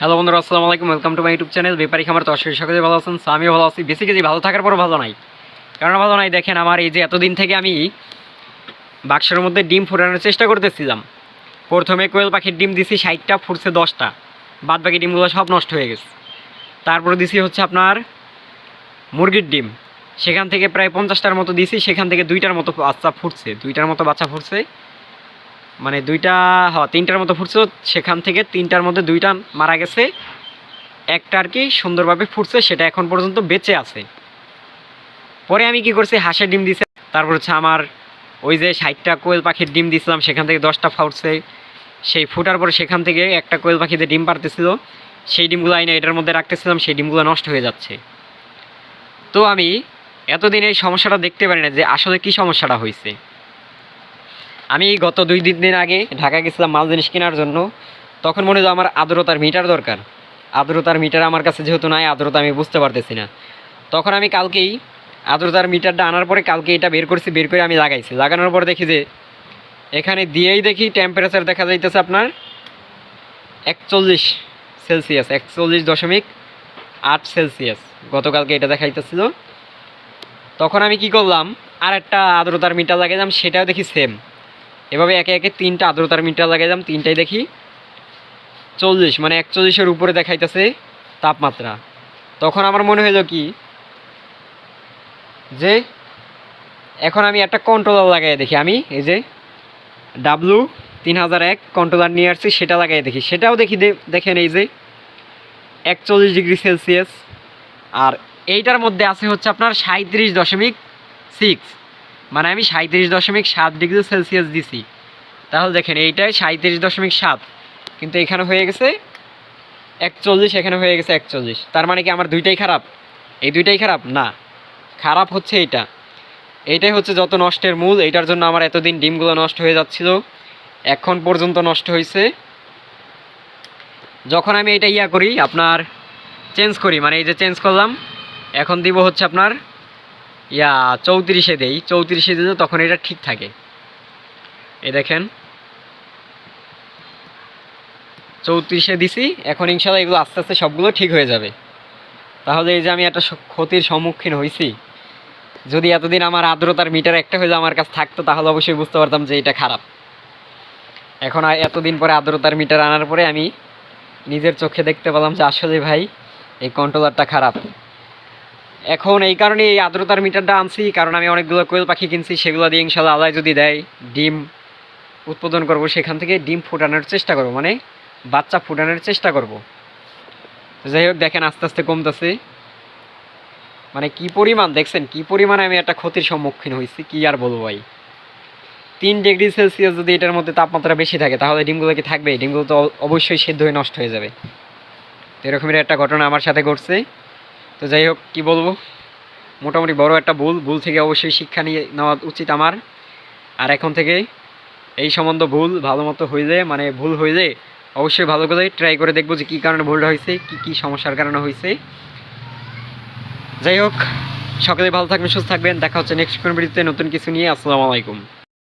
Hello বন্ধুরা, আসসালামু আলাইকুম welcome to my YouTube channel Bepari Khamar. তো সকলে ভালো আছেন আমিও ভালো আছি। বেশি বেসিক্যালি ভালো থাকার পরও ভালো নাই। কারণ ভালো নাই, দেখেন আমার এই যে এতদিন থেকে আমি বাক্সের মধ্যে ডিম ফোটানোর চেষ্টা করতেছিলাম। প্রথমে কোয়েল পাখির ডিম দিছি ষাটটা, ফুটছে দশটা। বাদ বাকি ডিমগুলো সব নষ্ট হয়ে গেছে। তারপরে দিছি হচ্ছে আপনার মুরগির ডিম। সেখান থেকে প্রায় পঞ্চাশটার মতো দিছি, সেখান থেকে দুইটার মতো বাচ্চা ফুটছে, দুইটার মতো বাচ্চা ফুটছে। মানে দুইটা হ তিনটার মতো ফুটছে সেখান থেকে তিনটার মধ্যে দুইটা মারা গেছে। একটা আর কি সুন্দরভাবে ফুটছে, সেটা এখন পর্যন্ত বেঁচে আছে। পরে আমি কি করছি হাঁসের ডিম দিছে, তারপর হচ্ছে আমার ওই যে ষাটটা কোয়েল পাখির ডিম দিছিলাম, সেখান থেকে দশটা ফুটছে। সেই ফুটার পরে সেখান থেকে একটা কোয়েল পাখিতে ডিম পারতেছিল সেই ডিমগুলো আইনে এটার মধ্যে রাখতেছিলাম, সেই ডিমগুলো নষ্ট হয়ে যাচ্ছে। তো আমি এতদিন এই সমস্যাটা দেখতে পারি না যে আসলে কি সমস্যাটা হয়েছে আমি গত দুই তিন দিন আগে ঢাকা গেছিলাম মাল জিনিস কেনার জন্য। তখন মনে হলো আমার আর্দ্রতার মিটার দরকার। আর্দ্রতার মিটার আমার কাছে যেহেতু নাই, আর্দ্রতা আমি বুঝতে পারতেছি না। তখন আমি কালকেই আর্দ্রতার মিটারটা আনার পরে কালকে এটা বের করছি, বের করে আমি লাগাইছি। লাগানোর পর দেখি যে এখানে দিয়েই দেখি টেম্পারেচার দেখা যাইতেছে আপনার একচল্লিশ সেলসিয়াস একচল্লিশ দশমিক আট সেলসিয়াস গতকালকে এটা দেখাইতেছিল। তখন আমি কি করলাম আর একটা আর্দ্রতার মিটার লাগাইলাম, সেটাও দেখি সেম এভাবে একে একে তিনটা আর্দ্রতার মিটার লাগাইলাম তিনটাই দেখি। চল্লিশ মানে একচল্লিশের উপরে দেখাইতেছে তাপমাত্রা। তখন আমার মনে হলো কি, যে এখন আমি একটা কন্ট্রোলার লাগাই দেখি আমি, এই যে ডাব্লু তিন হাজার এক কন্ট্রোলার নিয়ে আসছি, সেটা লাগাই দেখি। সেটাও দেখি দেখেন এই যে একচল্লিশ ডিগ্রি সেলসিয়াস। আর এইটার মধ্যে আছে হচ্ছে আপনার সাঁত্রিশ দশমিক সিক্স মানে আমি সাঁত্রিশ দশমিক সাত ডিগ্রি সেলসিয়াস দিছি। তাহলে দেখেন, এইটাই সাঁত্রিশ দশমিক সাত। কিন্তু এখানে হয়ে গেছে একচল্লিশ, এখানে হয়ে গেছে একচল্লিশ। তার মানে কি আমার দুইটাই খারাপ? এই দুইটাই খারাপ? না। খারাপ হচ্ছে এইটা। এইটাই হচ্ছে যত নষ্টের মূল, এইটার জন্য আমার এতদিন ডিমগুলো নষ্ট হয়ে যাচ্ছিল। এখন পর্যন্ত নষ্ট হয়েছে যখন আমি এটা ইয়া করি, আপনার চেঞ্জ করি মানে এই যে চেঞ্জ করলাম, এখন দিব হচ্ছে আপনার ইয়া, চৌত্রিশে দেই। চৌত্রিশে দিলে তখন এটা ঠিক থাকে। এই দেখেন। চৌত্রিশে দিছি, এখন ইনশাল্লাহ এগুলো আস্তে আস্তে সবগুলো ঠিক হয়ে যাবে। তাহলে এই যে আমি একটা ক্ষতির সম্মুখীন হয়েছি যদি এতদিন আমার আর্দ্রতার মিটার একটা হয়ে যায় আমার কাছে থাকতো, তাহলে অবশ্যই বুঝতে পারতাম যে এটা খারাপ। এখন এতদিন পরে আর্দ্রতার মিটার আনার পরে আমি নিজের চোখে দেখতে পেলাম যে আসলে ভাই, এই কন্ট্রোলারটা খারাপ। এখন এই কারণে এই আর্দ্রতার মিটারটা আনছি, কারণ আমি অনেকগুলো কোয়েল পাখি কিনছি, সেগুলো দিয়ে ইনশাল্লাহ আল্লাহ যদি দেয়, ডিম উৎপাদন করব, সেখান থেকে ডিম ফুটানোর চেষ্টা করব মানে বাচ্চা ফুটানোর চেষ্টা করব। যাই হোক, দেখেন আস্তে আস্তে কমতেছে। মানে কি পরিমাণ, দেখছেন কি পরিমাণে আমি একটা ক্ষতির সম্মুখীন হয়েছি, কি আর বলব ভাই। তিন ডিগ্রি সেলসিয়াস যদি এটার মধ্যে তাপমাত্রা বেশি থাকে, তাহলে ডিমগুলো কি থাকবে ডিমগুলো তো অবশ্যই সেদ্ধ হয়ে নষ্ট হয়ে যাবে। এরকমের একটা ঘটনা আমার সাথে ঘটছে। তো যাই হোক, কি বলব? মোটামুটি বড় একটা ভুল ভুল থেকে অবশ্যই শিক্ষা নিয়ে নেওয়া উচিত আমার। আর এখন থেকে এই সম্বন্ধ ভুল, ভালো মতো হইলে মানে ভুল হইলে অবশ্যই ভালো করে ট্রাই করে দেখব যে কী কারণে ভুলটা হয়েছে, কী কী সমস্যার কারণে হয়েছে। যাই হোক, সকলে ভালো থাকবেন, সুস্থ থাকবেন, দেখা হচ্ছে নেক্সট কোন ভিডিওতে নতুন কিছু নিয়ে, আসসালামু আলাইকুম।